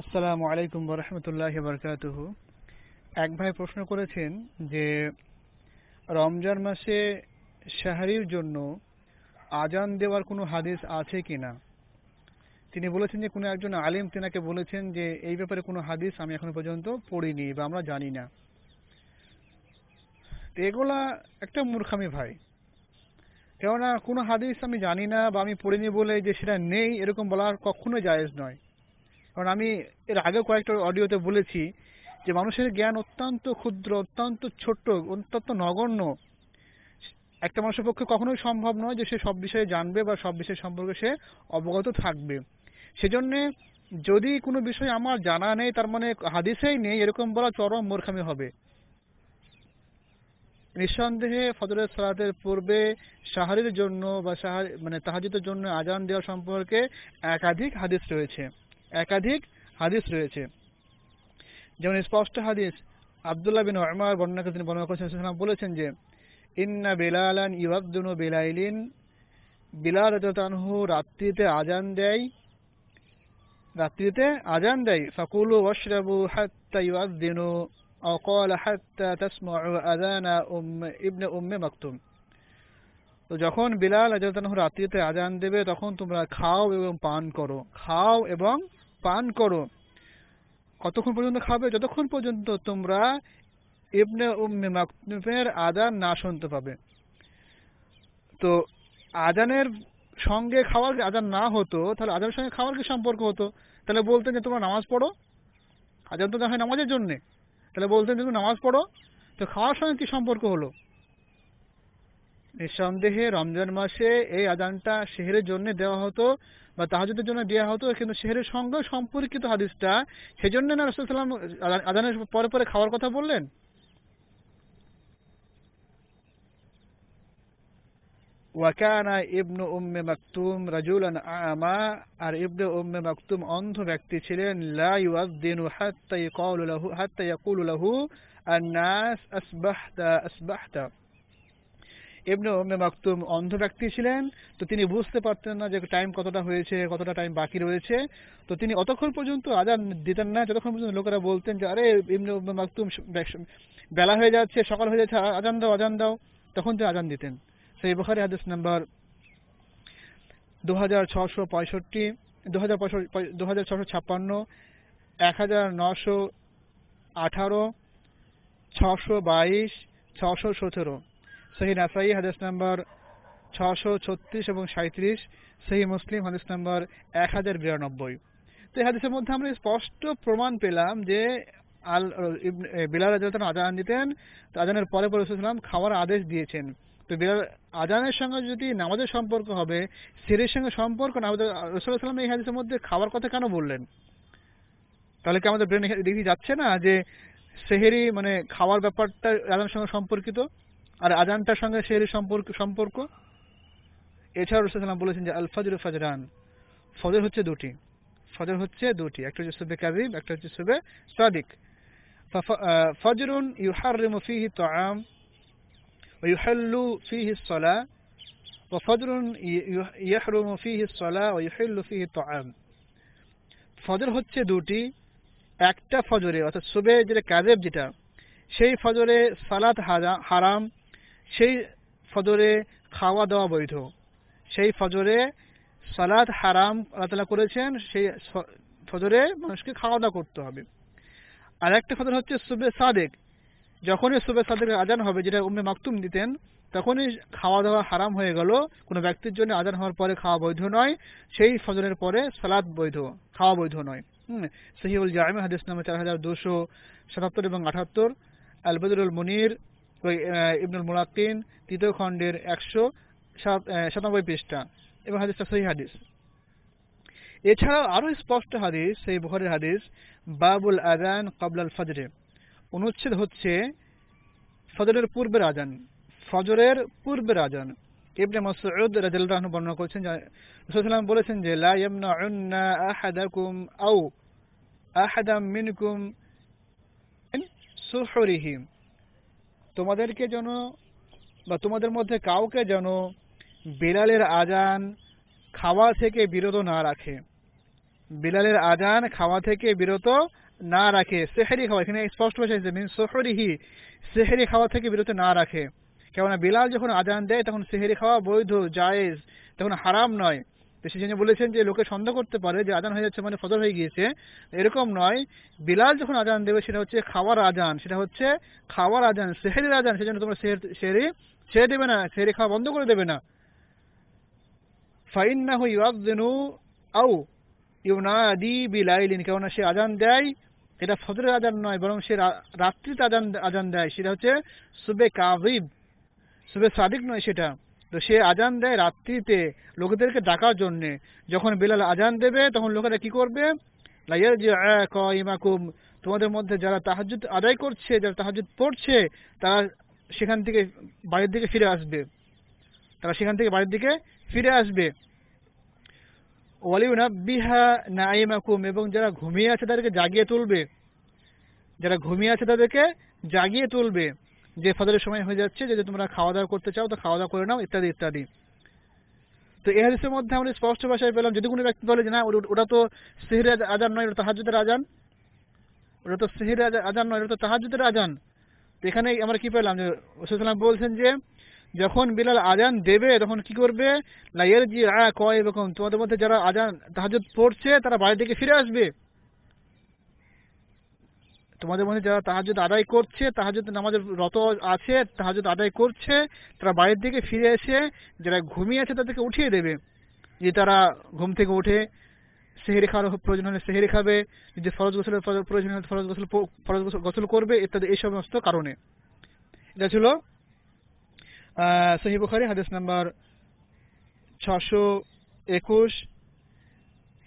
আসসালামু আলাইকুম বরহমতুল্লাহ বরকাতুহ। এক ভাই প্রশ্ন করেছেন যে, রমজান মাসে শাহরির জন্য আজান দেওয়ার কোনো হাদিস আছে কিনা? তিনি বলেছেন যে, কোনো একজন আলিম তেনাকে বলেছেন যে, এই ব্যাপারে কোনো হাদিস আমি এখনও পর্যন্ত পড়িনি বা আমরা জানি না। এগুলা একটা মূর্খামি ভাই। কেননা কোনো হাদিস আমি জানি না বা আমি পড়িনি বলে যে সেটা নেই, এরকম বলার কখনোই জায়েজ নয়। কারণ আমি এর আগে কয়েকটা অডিওতে বলেছি যে মানুষের জ্ঞান অত্যন্ত ক্ষুদ্র, অত্যন্ত ছোট্ট, অত্যন্ত নগণ্য। একটা মানুষের পক্ষে কখনোই সম্ভব নয় যে সে সব বিষয়ে জানবে বা সব বিষয় সম্পর্কে সে অবগত থাকবে। সেজন্যে যদি কোনো বিষয় আমার জানা নেই, তার মানে হাদিসেই নেই, এরকম বলা চরম মূর্খামি হবে। নিঃসন্দেহে ফজরের সালাতের পূর্বে সাহারির জন্য বা সাহারি মানে তাহাজুদের জন্য আজান দেওয়া সম্পর্কে একাধিক হাদিস রয়েছে। একাধিক হাদিস রয়েছে। যেমন স্পষ্ট হাদিস, আবদুল্লাহ বিন ওমার বর্ণনাকে তিনি বর্ণনা করেছেন বলেছেন যে, ইন্না বেলালান ইবাদ্দুন বেলাইলিন। বিলাল তানহু রাত্রিতে আজান দেয়, রাত্রিতে আজান দেয়। ফাকুলু ওয়াশরাবু হাত্তা ইউদ্দিন অকল হাত্তা তাসমাউ আযানা উম ইবনে উম্মে মাকতুম। তো যখন বিলাল আজানহু রাত্রিতে আজান দেবে, তখন তোমরা খাও এবং পান করো। খাও এবং পান করো। কতক্ষণ পর্যন্ত খাবে? যতক্ষণ পর্যন্ত তোমরা ইবনে উম্মে মাকতুমের আজান না শুনতে পাবে। তো আজানের সঙ্গে খাওয়ার আজান না হতো, তাহলে আজানের সঙ্গে খাওয়ার কি সম্পর্ক হতো? তাহলে বলতেন যে, তোমরা নামাজ পড়ো? আজান তো হয় নামাজের জন্যে। তাহলে বলতেন যে তুমি নামাজ পড়ো। তো খাওয়ার সঙ্গে কি সম্পর্ক হলো? নিঃসন্দেহে রমজান মাসে এই আজানটা শেহরের জন্য দেওয়া হতো বা তাহাজুদের জন্য দেওয়া হতো, কিন্তু শেহরের সঙ্গে সম্পর্কিত হাদিসটা সেজন্য না রসুলাম আজানের পরে পরে খাওয়ার কথা বললেন? ওয়াকানা ইবনু উম্মে মাকতুম রাজুলান আমা, আর ইবনে উম্মে মাকতুম অন্ধ ব্যক্তি ছিলেন, লা ইউআদ্দিনু হাত্তা ইয়াকুলু লাহু, হাত্তা ইয়াকুলু লাহু আন-নাস আসবাহতা আসবাহতা। ইবনে অন্য মাকতুম অন্ধ ব্যক্তি ছিলেন, তো তিনি বুঝতে পারতেন না যে টাইম কতটা হয়েছে, কতটা টাইম বাকি রয়েছে। তো তিনি অতক্ষণ পর্যন্ত আজান দিতেন না, যতক্ষণ পর্যন্ত লোকেরা বলতেন যে, আরে এমনি মাকতুম বেলা হয়ে যাচ্ছে, সকাল হয়ে যাচ্ছে আজান দাও আজান দাও। তখন তিনি আজান দিতেন। সেই বুখারি হাদিস নাম্বার দু হাজার ছশো পঁয়ষট্টি দু হাজার দু হাজার ছশো ছাপ্পান্ন এক হাজার নশো আঠারো, ছশো বাইশ, ছশো সতেরো। সহি নাসাই, হাদিস নাম্বার ছশো ছত্রিশ এবং সাঁত্রিশ সহি মুসলিম, হাদিস নাম্বার এক হাজার বিরানব্বই। তো এই হাদিসের মধ্যে আমরা স্পষ্ট প্রমাণ পেলাম যে আল বিলাল রাজন আজান দিতেন, তো আজানের পরে পরে খাওয়ার আদেশ দিয়েছেন। তো বিলাল, আজানের সঙ্গে যদি নামাজের সম্পর্ক হবে, সিরের সঙ্গে সম্পর্ক না রসুল্লাহাম এই হাদিসের মধ্যে খাওয়ার কথা কেন বললেন? তাহলে কি আমাদের ব্রেন দেখি যাচ্ছে না যে সেহেরি মানে খাওয়ার ব্যাপারটা আজানের সঙ্গে সম্পর্কিত? আর আজানটার সঙ্গে সের সম্পর্ক সম্পর্ক? এছাড়াও রসুলাম বলেছেন যে আল আলফাজুল ফজরান, ফজর হচ্ছে দুটি। ফজর হচ্ছে দুটি, একটা হচ্ছে সুবে কাবিব একটা হচ্ছে সুবে সাদিক। ফজরুন ইউহারিমু ফিহি তাআম, ওয়া ইউহাল্লু ফিহি সলা ও ফজরুন ইয়াহরুমু ফিহি সলা ওয়া ইউহিল্লু ফিহি তাআম। ফজর হচ্ছে দুটি, একটা ফজরে, অর্থাৎ সুবে যেটা কাজেব যেটা, সেই ফজরে সালাত হারাম সেই ফজরে খাওয়া দাওয়া বৈধ। সেই ফজরে সালাদ হারাম আল্লাহ করেছেন, সেই ফজরে মানুষকে খাওয়া দাওয়া করতে হবে। আর একটা ফজর হচ্ছে সুবে সাদেক। যখনই সুবে সাদেকের আজান হবে, যেটা উম্মে মাকতুম দিতেন, তখনই খাওয়া দাওয়া হারাম হয়ে গেল। কোনো ব্যক্তির জন্য আজান হওয়ার পরে খাওয়া বৈধ নয়, সেই ফজরের পরে সালাদ বৈধ, খাওয়া বৈধ নয়। হুম সহিউল জামে হাদিস নামে চার হাজার দুশো সাতাত্তর এবং আঠাত্তর আলবদুল মুনির ইবনুল মুলাক্কিন তৃতীয় খণ্ডের একশো সাতানব্বই পৃষ্ঠা এবং হাদিসটা সহি হাদিস। এছাড়াও আরও স্পষ্ট হাদিস সেই বুখারের হাদিস, বাবুল আজান কাবলাল ফজরে। অনুচ্ছেদ হচ্ছে ফজরের পূর্বের আজান ফজরের পূর্বের আজান ইবনে মাসউদ রাদিয়াল্লাহু আনহু বর্ণনা করেছেন রাসূলুল্লাহ বলেছেন যে, লা ইয়ামনাউন্না আহাদাকুম আও আহাদাম মিনকুম সুহরিহি তোমাদেরকে যেন বা তোমাদের মধ্যে কাউকে যেন বেলালের আজান খাওয়া থেকে বিরত না রাখে। বিলালের আজান খাওয়া থেকে বিরত না রাখে। সেহেরি খাওয়া, এখানে স্পষ্ট ভাষা মিন সোহরিহি, সেহেরি খাওয়া থেকে বিরত না রাখে। কেননা বিলাল যখন আজান দেয়, তখন সেহেরি খাওয়া বৈধ, জায়েজ, তখন হারাম নয়। তো সেই জন্য বলেছেন যে লোকে সন্দেহ করতে পারে যে আজান হয়ে যাচ্ছে মানে ফজর হয়ে গিয়েছে। এরকম নয়। বিলাল যখন আজান দেবে সেটা হচ্ছে খাওয়ার আজান, সেটা হচ্ছে খাওয়ার আজান, সেহেরির আজান সেজন্য তোমরা সেহেরি ছেড়ে দেবে না, সেহেরি খাওয়া বন্ধ করে দেবে না। ফাইন্নাহু ইউআযিনু আও ইউনাদি বিলাইলিন, কেননা সে আজান দেয়, এটা ফজরের আজান নয়, বরং সে রাত্রিতে আজান আজান দেয়। সেটা হচ্ছে সুবে কাবিব সুবে সাদিক নয় সেটা। তো সে আজান দেয় রাত্রিতে লোকেদেরকে ডাকার জন্যে। যখন বিলাল আজান দেবে, তখন লোকেরা কি করবে? যে ইমাকুম। তোমাদের মধ্যে যারা তাহাজুদ আদায় করছে, যারা তাহাজুদ পড়ছে, তারা সেখান থেকে বাড়ির দিকে ফিরে আসবে। তারা সেখান থেকে বাড়ির দিকে ফিরে আসবে। ওয়ালিউনাবিহা নাইমাকুম এবং যারা ঘুমিয়ে আছে তাদেরকে জাগিয়ে তুলবে। যারা ঘুমিয়ে আছে তাদেরকে জাগিয়ে তুলবে। যে ফজরের সময় হয়ে যাচ্ছে যদি তোমরা খাওয়া দাওয়া করতে চাও তো খাওয়া দাওয়া করে নাও, ইত্যাদি ইত্যাদি। তো এই হাদিসের মধ্যে আমরা স্পষ্ট ভাষায় পেলাম, যদি কোনো ব্যক্তি বলে যে না ওটা তো সিহির আজান নয় ওটা তাহাজুদের আজান ওটা তো সিহির আজান নয় ওটা তো তাহাজুদের আজান তো এখানে আমরা কি পেলাম যে ওসালাম বলছেন যে, যখন বিলাল আজান দেবে, তখন কি করবে? লাইয়ের জি আ কয় এরকম তোমাদের মধ্যে যারা আজান তাহাজুদ পড়ছে, তারা বাড়ি থেকে ফিরে আসবে। তোমাদের মধ্যে যারা তাহাজুদ আদায় করছে তাহাজুদ নামাজের রত আছে তাহাজুদ আদায় করছে, তারা বাড়ির দিকে ফিরে এসে যারা ঘুমিয়ে আছে তাদেরকে উঠিয়ে দেবে। যে তারা ঘুম থেকে উঠে সেহেরি খাওয়ার প্রয়োজন হলে সেহেরি খাবে, যে ফরজ গোসলের প্রয়োজন হলে ফরজ গোসল ফরজ গোসল করবে, ইত্যাদি এই সমস্ত কারণে। এটা ছিল সহি বুখারি, হাদিস নাম্বার ছশো একুশ,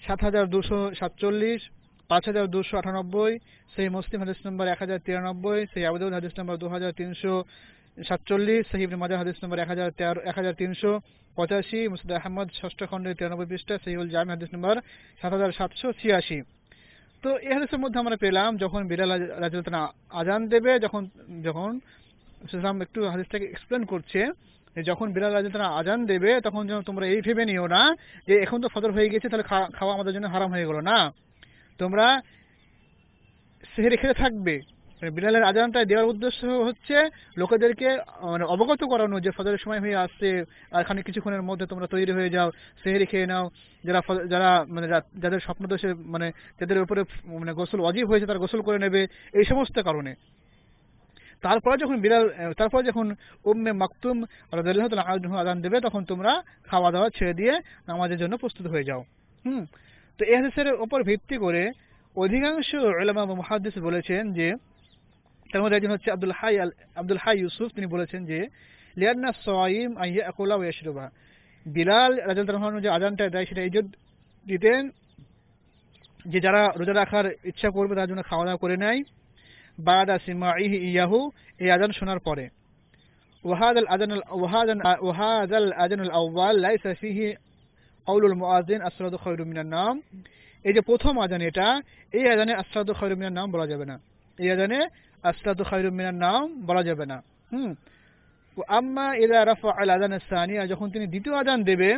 সাত হাজার দুশো সাতচল্লিশ। পাঁচ হাজার দুশো আটানব্বই, সেই মুসলিম হাদিস নম্বর এক হাজার তিরানব্বই, সেই আবুদাউদ হাদিস নম্বর দু হাজার তিনশো সাতচল্লিশ সহিব মাজার হাদিস নম্বর এক হাজার তেরো, এক হাজার তিনশো পঁচাশি মুসিদ আহমদ ষষ্ঠ খণ্ডের তিরানব্বই পৃষ্ঠা সহিউল জামি হাদিস নম্বর সাত হাজার সাতশো ছিয়াশি। তো এই হাদিসের মধ্যে আমরা পেলাম, যখন বিড়াল রাজা আজান দেবে, যখন যখন ইসলাম একটু হাদিসটাকে এক্সপ্লেন করছে যখন বিড়াল রাজা তারা আজান দেবে, তখন যেন তোমরা এই ভেবে নিও না, যে এখন তো ফজর হয়ে গেছে, তাহলে খাওয়া আমাদের জন্য হারাম হয়ে গেল না। তোমরা সেহেরে খেতে থাকবে। মানে বিলালের আজানটা দেওয়ার উদ্দেশ্য হচ্ছে লোকেদেরকে মানে অবগত করানো যে ফজরের সময় হয়ে আসছে, আর এখানে কিছুক্ষণের মধ্যে তোমরা তৈরি হয়ে যাও, সেহেরি খেয়ে নাও। যারা যারা মানে যাদের স্বপ্ন দোষে মানে যাদের উপরে মানে গোসল অজীব হয়েছে তারা গোসল করে নেবে, এই সমস্ত কারণে। তারপরে যখন বিড়াল তারপরে যখন উম্মে মাকতুম রাদিয়াল্লাহু আজান দেবে, তখন তোমরা খাওয়া দাওয়া ছেড়ে দিয়ে নামাজের জন্য প্রস্তুত হয়ে যাও। হুম? তো এই হাদিসের ওপর ভিত্তি করে অধিকাংশ এলামা মহাদিস বলেছেন যে, তার মধ্যে একজন হচ্ছে আব্দুল হাই আল আব্দুল হাই ইউসুফ, তিনি বলেছেন যে, লিয়ান্না সোয়াইম আইয়া আকোলা ওয়াশরুবা বিলাল রাজাল রহমান যে আজানটা দেয়, সেটা এই দিতেন। যে যারা রোজা রাখার ইচ্ছা করবে, তার জন্য খাওয়া দাওয়া করে নেয়। বাদ সিমা ইহ ইয়াহু, এই আজান শোনার পরে। ওয়াহাদ আল আজান ওয়াহাদ ওয়াহাদ আল আজানুল আউ্বাল লাইসা ফিহি আউলুল মোয়াজিন আসরাদ মিনান নাম। এই যে প্রথম আজান এটা, এই আজানে আসরাদ মিনান নাম বলা যাবে না। এই আজানে আসরাদ মিনান নাম বলা যাবে না। হুম। আম্মা ইদা রাফা আল আজান সানিয়া যখন তিনি দ্বিতীয় আজান দেবে,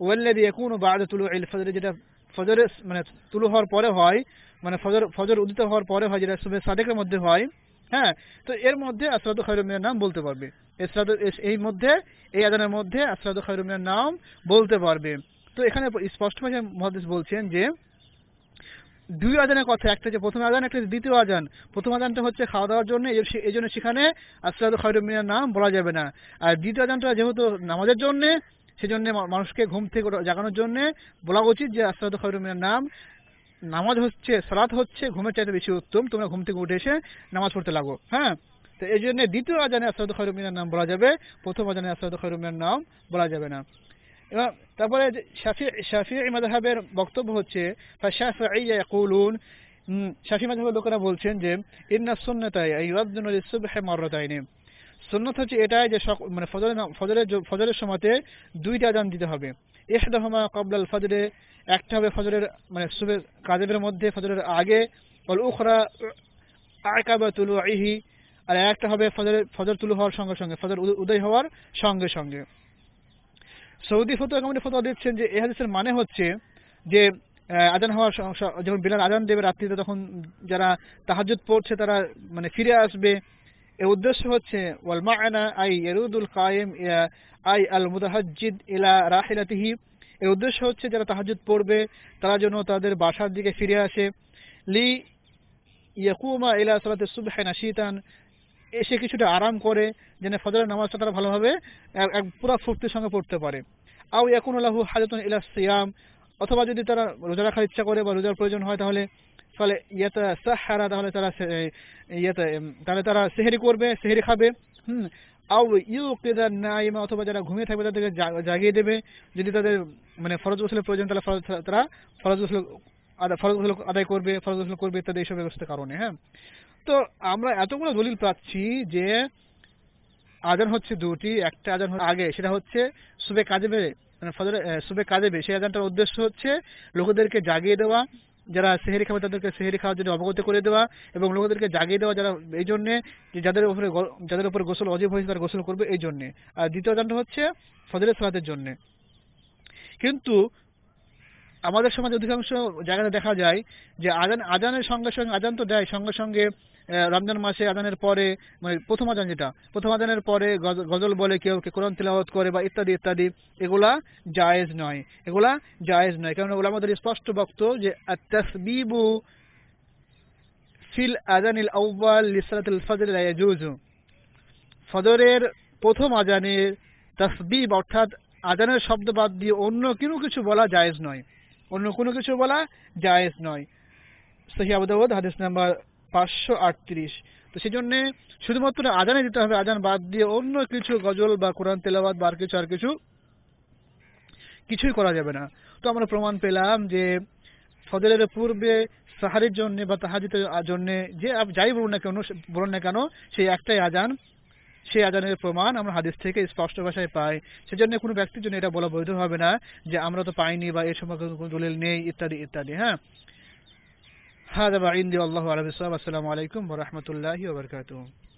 ওয়াল্লাযী ইয়াকুনু বাদ তুলু ইল যেটা ফজরের মানে তুলু হওয়ার পরে হয় মানে ফজর ফজর উদিত হওয়ার পরে হয়, যেটা সুবে সাদেকের মধ্যে হয় হ্যাঁ তো এর মধ্যে আসরাদ খৈরুমিনের নাম বলতে পারবে। এসরাদ এই মধ্যে, এই আদানের মধ্যে আসরাদ খৈরুমিনের নাম বলতে পারবে। তো এখানে স্পষ্ট স্পষ্টভাবে মহাদিস বলছেন যে, দুই আজানের কথা, একটা যে প্রথম আজান একটা দ্বিতীয় আজান প্রথম আজানটা হচ্ছে খাওয়া দাওয়ার জন্য এই জন্য সেখানে আসরাদ খৈরুমিনের নাম বলা যাবে না। আর দ্বিতীয় আজানটা যেহেতু নামাজের জন্য, সেজন্য মানুষকে ঘুম থেকে জাগানোর জন্য বলা উচিত যে আসরাদ খৈরুমিনের নাম নামাজ হচ্ছে, সালাত হচ্ছে, ঘুমের চাইতে বেশি উত্তম, তোমরা ঘুম থেকে উঠে এসে নামাজ পড়তে লাগো হ্যাঁ? তো এই জন্য দ্বিতীয় আজানে আসাদ খৈরুমিনের নাম বলা যাবে, প্রথম আজানে আসাদ খৈরুমিনের নাম বলা যাবে না। এবং তারপরে শাফি শাফি মাযহাবের বক্তব্য হচ্ছে ইয়াকুলুন শাফি মাযহাবের লোকেরা বলছেন যে, ইন্না লিসুবহি মাররাতাইনি। সুন্নাত হচ্ছে এটাই যে মানে ফজরের ফজরের ফজরের সময়তে দুইটা আজান দিতে হবে। ইহদাহুমা ক্বাবলাল ফজরে, একটা হবে ফজরের মানে সুবে কাজের মধ্যে ফজরের আগে, ওয়াল উখরা আকাবা তুলুইহি আর একটা হবে ফজরের ফজর তুলু হওয়ার সঙ্গে সঙ্গে, ফজর উদয় হওয়ার সঙ্গে সঙ্গে। সৌদি ফতোয়া কমিটি ফতোয়া দিচ্ছেন যে, এই হাদিসের মানে হচ্ছে যে আজান হওয়ার যখন বিলাল আজান দেবে রাত্রিতে, তখন যারা তাহাজ্জুদ পড়ছে, তারা মানে ফিরে আসবে এর উদ্দেশ্য হচ্ছে, ওয়াল মা'না আই ইয়ারুদুল কায়েম আই আল মুতাহাজ্জিদ ইলা রাহিলাতিহি। এর উদ্দেশ্য হচ্ছে যারা তাহাজ্জুদ পড়বে, তারা যেন তাদের বাসার দিকে ফিরে আসে। লি ইয়াকুমা ইলা সালাতে সুবহে নাশিতান। এসে কিছুটা আরাম করে, যেন ফজরের নামাজটা তারা ভালোভাবে পুরো ফুর্তির সঙ্গে পড়তে পারে। আও ইয়াকুন লাহু হাজাতুন ইলা সিয়াম। অথবা যদি তারা রোজা রাখার ইচ্ছা করে বা রোজার প্রয়োজন হয় তাহলে ফলে ইয়াতা সাহারা, তাহলে তারা ইয়াতা তাহলে তারা সেহেরি করবে, সেহেরি খাবে, হুম। আও ইউ কেদার নাইমা, অথবা যারা ঘুমিয়ে থাকবে তাদেরকে জাগিয়ে দেবে। যদি তাদের মানে ফরজ গোসলের প্রয়োজন, তাহলে ফরজ, তারা ফরজ গোসল ফরজ গোসল আদায় করবে, ফরজ গোসল করবে ইত্যাদি এইসব ব্যবস্থার কারণে হ্যাঁ। তো আমরা এতগুলো দলিল পাচ্ছি যে আজান হচ্ছে দুটি, একটা আজান আগে, সেটা হচ্ছে সুবে কাজেবে মানে ফজরে সুবে কাজেবে, সেই আজানটার উদ্দেশ্য হচ্ছে লোকদেরকে জাগিয়ে দেওয়া যারা সেহেরি খাবে তাদেরকে সেহেরি খাওয়ার জন্য অবগত করে দেওয়া এবং লোকদেরকে জাগিয়ে দেওয়া যারা এই জন্যে যাদের উপরে যাদের উপরে গোসল অজীব হয়েছে তারা গোসল করবে এই জন্যে। আর দ্বিতীয় দণ্ড হচ্ছে ফজরের সালাতের জন্যে। কিন্তু আমাদের সমাজে অধিকাংশ জায়গাতে দেখা যায় যে আজান, আজানের সঙ্গে সঙ্গে, আজান তো দেয়, সঙ্গে সঙ্গে রমজান মাসে আজানের পরে মানে প্রথম আজান যেটা, প্রথম আজানের পরে গজ- গজল বলে কেউ কে কোরআন তিলাওয়াত করে বা ইত্যাদি ইত্যাদি, এগুলা জায়েজ নয়। এগুলা জায়েজ নয়। কারণ ওগুলো আমাদের স্পষ্ট বক্ত যে তাসবিবু ফিল আজানিল আউয়াল লিসালাতুল ফজর ইয়াজুজু ফজরের প্রথম আজানের তাসবিব অর্থাৎ আজানের শব্দ বাদ দিয়ে অন্য কোনো কিছু বলা জায়েজ নয়। অন্য কোনো কিছু বলা জায়েজ নয়। সহি আবু দাউদ হাদিস নাম্বার পাঁচশো আটত্রিশ। তো সেই জন্যে শুধুমাত্র আজানে দিতে হবে, আজান বাদ দিয়ে অন্য কিছু গজল বা কোরআন তেলাবাদ বা আর কিছু আর কিছু কিছুই করা যাবে না। তো আমরা প্রমাণ পেলাম যে ফজরের পূর্বে সাহারির জন্য বা তাহাজিতের জন্য যে যাই বলুন না কেন, বলুন না কেন, সেই একটাই আজান সেই আজানের প্রমাণ আমরা হাদিস থেকে স্পষ্ট ভাষায় পাই। সেজন্য কোনো ব্যক্তির জন্য এটা বলা বৈধ হবে না যে আমরা তো পাইনি বা এ সময় কোনো দলিল নেই, ইত্যাদি ইত্যাদি হ্যাঁ? হ্যাঁ দাদা ইন্দি আল্লাহ আলহিস আসসালামু আলাইকুম রহমতুল্লাহি